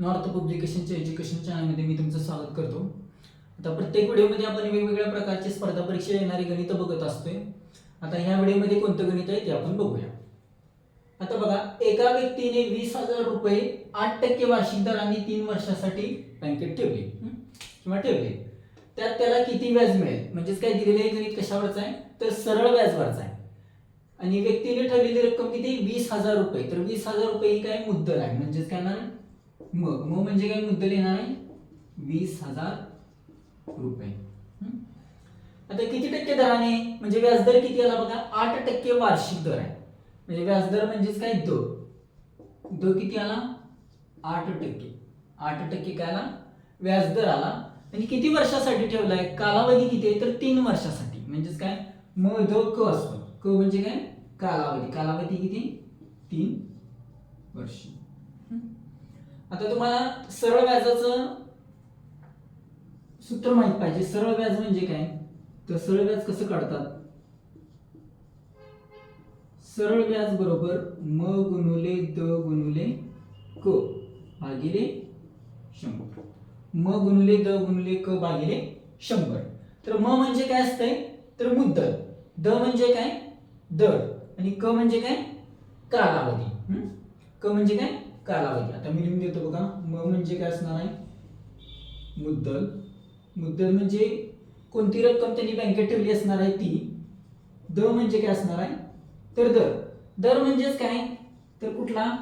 North पब्लिकेशनच्या education चॅनलमध्ये मी तुमचं स्वागत करतो. आता प्रत्येक व्हिडिओमध्ये आपण वेगवेगळ्या प्रकारचे स्पर्धा परीक्षा येणारी गणितं बघत असतोय. आता ह्या व्हिडिओमध्ये कोणतं गणित आहे ते आपण बघूया. आता बघा एका व्यक्तीने वीस हजार रुपये आठ टक्के वार्षिक दराने तीन वर्षासाठी बँकेत ठेवले. किंवा ठेवले. त्यात त्याला किती व्याज मिळेल? म्हणजेच काय दिलेलं आहे गणित कशावरचं आहे? तर सरळ व्याजवरचं आहे. आणि व्यक्तीने ठेवलेली रक्कम किती? वीस हजार रुपये. तर वीस हजार रुपये ही काय मुद्दल आहे. म्हणजेच काय ना म म म्हणजे काय मुद्दल येणार आहे? वीस हजार रुपये. आता किती टक्के दराने म्हणजे व्याजदर किती आला बघा? आठ टक्के वार्षिक दर आहे. म्हणजे व्याजदर म्हणजेच काय? दो. दो किती आला? आठ टक्के. आठ टक्के काय आला? व्याजदर आला. आणि किती वर्षासाठी ठेवलाय? कालावधी किती आहे? तर तीन वर्षासाठी. म्हणजेच काय? म द क असतो. क म्हणजे काय? कालावधी. कालावधी किती? तीन वर्ष. आता तुम्हाला सरळ व्याजाचं सूत्र माहीत पाहिजे. सरळ व्याज म्हणजे काय? तर सरळ व्याज कसं काढतात? सरळ व्याज बरोबर म गुणुले द गुणुले क भागिले शंभर. म गुणुले द गुणुले क भागिले शंभर. तर म म्हणजे काय असतंय? तर मुद्दल. द म्हणजे काय? दर. आणि क म्हणजे काय? कालावधी. क म्हणजे काय? कालावधी. आता मी लिहून देतो बघा. म म्हणजे काय असणार आहे? मुद्दल. मुद्दल म्हणजे कोणती रक्कम त्यांनी बँकेत ठेवली असणार आहे ती? द म्हणजे काय असणार आहे? तर दर. दर म्हणजेच काय? तर कुठला?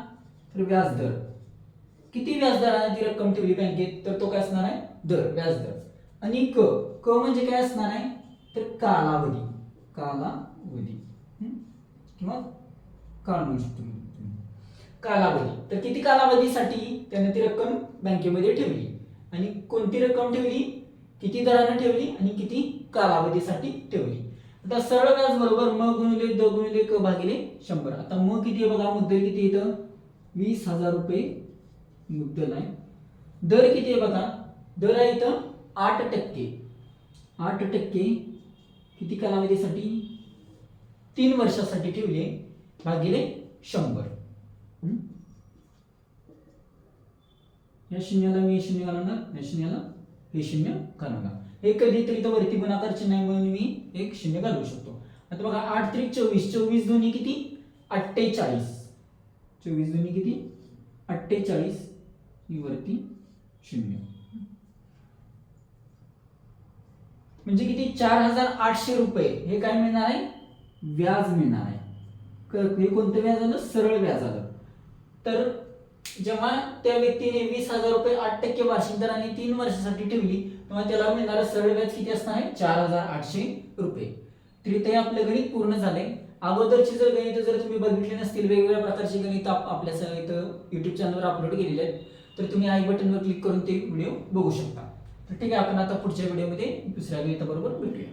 तर व्याजदर. किती व्याजदराने ती रक्कम ठेवली बँकेत तर तो काय असणार आहे? दर व्याजदर. आणि क? क म्हणजे काय असणार आहे? तर कालावधी. कालावधी. किंवा काळ म्हणू शकतो मी. कालावधी. तर किती कालावधीसाठी त्याने ती रक्कम बँकेमध्ये ठेवली? आणि कोणती रक्कम ठेवली? किती दराने ठेवली? आणि किती कालावधीसाठी ठेवली? आता सरळ व्याज बरोबर म गुणिले द गुणिले क भागिले शंभर. आता म किती आहे बघा? मुद्दल किती येतं वीस हजार रुपये मुद्दल आहे. दर किती आहे बघा? दर आहे इथं आठ टक्के. आठ टक्के किती कालावधीसाठी? तीन वर्षासाठी ठेवले. भागिले शंभर. या शून्याला मी शून्य घालवणार या शून्याला हे शून्य घालवणार हे कधीतरी तर वरती गुणाकार चिन्ह आहे म्हणून मी एक शून्य घालवू शकतो आता बघा आठ त्रिक चोवीस चोवीस दोन्ही किती अठ्ठेचाळीस चोवीस दोन्ही किती अठ्ठेचाळीस ही वरती शून्य म्हणजे किती चार हजार आठशे रुपये हे काय मिळणार आहे व्याज मिळणार आहे हे कोणतं व्याज आलं सरळ व्याज आलं तर जेव्हा त्या व्यक्तीने वीस हजार रुपये आठ टक्के वार्षिक दराने तीन वर्षासाठी ठेवली तेव्हा त्याला मिळणारं सरळ व्याज किती असणार आहे? चार हजार आठशे रुपये. तरी ते आपलं गणित पूर्ण झालंय. अगोदरची जर गणित जर तुम्ही बघितली नसतील वेगवेगळ्या प्रकारची गणित आपल्या इथं युट्यूब चॅनलवर अपलोड केलेले आहेत तर तुम्ही आई बटनवर क्लिक करून ते व्हिडिओ बघू शकता. तर ठीक आहे आपण आता पुढच्या व्हिडिओमध्ये दुसऱ्या गणिताबरोबर भेटूया.